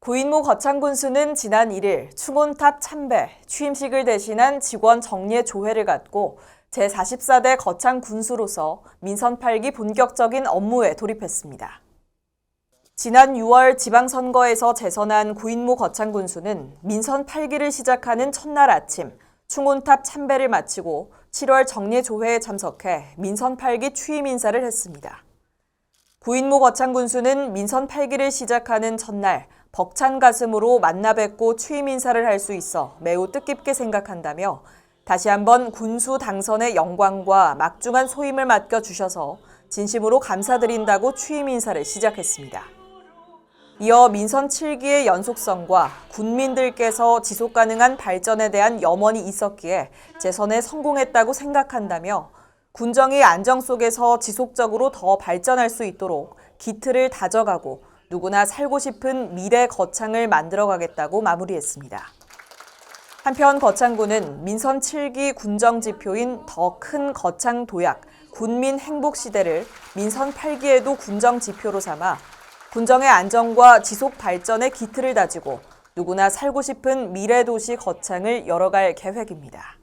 구인모 거창군수는 지난 1일 충원탑 참배, 취임식을 대신한 직원 정례 조회를 갖고 제44대 거창군수로서 민선 8기 본격적인 업무에 돌입했습니다. 지난 6월 지방선거에서 재선한 구인모 거창군수는 민선 8기를 시작하는 첫날 아침 충원탑 참배를 마치고 7월 정례 조회에 참석해 민선 8기 취임 인사를 했습니다. 구인모 거창군수는 민선 8기를 시작하는 첫날 벅찬 가슴으로 만나 뵙고 취임 인사를 할 수 있어 매우 뜻깊게 생각한다며 다시 한번 군수 당선의 영광과 막중한 소임을 맡겨주셔서 진심으로 감사드린다고 취임 인사를 시작했습니다. 이어 민선 7기의 연속성과 군민들께서 지속 가능한 발전에 대한 염원이 있었기에 재선에 성공했다고 생각한다며 군정이 안정 속에서 지속적으로 더 발전할 수 있도록 기틀을 다져가고 누구나 살고 싶은 미래 거창을 만들어가겠다고 마무리했습니다. 한편 거창군은 민선 7기 군정 지표인 더 큰 거창 도약, 군민 행복 시대를 민선 8기에도 군정 지표로 삼아 군정의 안정과 지속 발전의 기틀을 다지고 누구나 살고 싶은 미래 도시 거창을 열어갈 계획입니다.